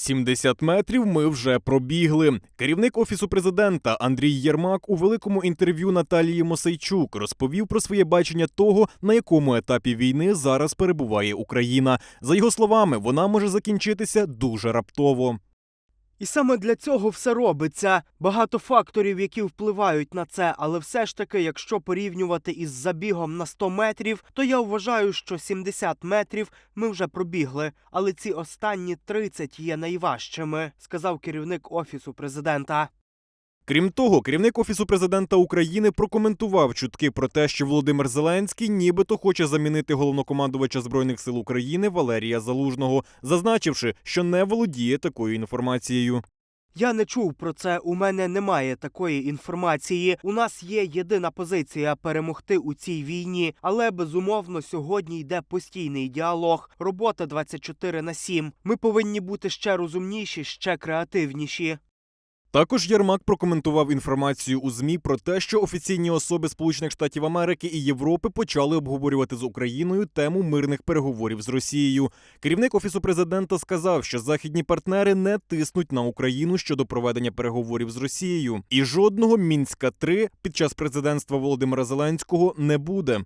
70 метрів ми вже пробігли. Керівник офісу президента Андрій Єрмак у великому інтерв'ю Наталії Мосейчук розповів про своє бачення того, на якому етапі війни зараз перебуває Україна. За його словами, вона може закінчитися дуже раптово. І саме для цього все робиться. Багато факторів, які впливають на це, але все ж таки, якщо порівнювати із забігом на 100 метрів, то я вважаю, що 70 метрів ми вже пробігли, але ці останні 30 є найважчими, сказав керівник офісу президента. Крім того, керівник офісу президента України прокоментував чутки про те, що Володимир Зеленський нібито хоче замінити головнокомандувача збройних сил України Валерія Залужного, зазначивши, що не володіє такою інформацією. Я не чув про це. У мене немає такої інформації. У нас є єдина позиція перемогти у цій війні, але безумовно сьогодні йде постійний діалог. Робота 24 на 7. Ми повинні бути ще розумніші, ще креативніші. Також Єрмак прокоментував інформацію у змі про те, що офіційні особи Сполучених Штатів Америки і Європи почали обговорювати з Україною тему мирних переговорів з Росією. Керівник офісу президента сказав, що західні партнери не тиснуть на Україну щодо проведення переговорів з Росією, і жодного мінська 3 під час президентства Володимира Зеленського не буде.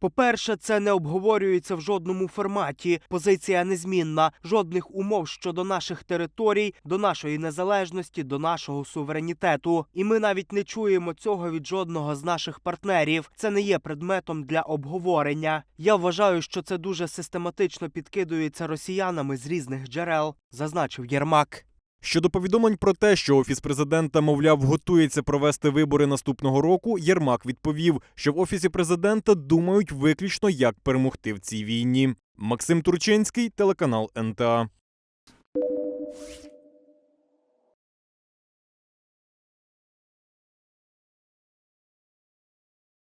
По-перше, це не обговорюється в жодному форматі. Позиція незмінна. Жодних умов щодо наших територій, до нашої незалежності, до нашого суверенітету. І ми навіть не чуємо цього від жодного з наших партнерів. Це не є предметом для обговорення. Я вважаю, що це дуже систематично підкидується росіянами з різних джерел, зазначив Єрмак. Щодо повідомлень про те, що офіс президента, мовляв, готується провести вибори наступного року, Єрмак відповів, що в офісі президента думають виключно, як перемогти в цій війні. Максим Турчинський, телеканал НТА.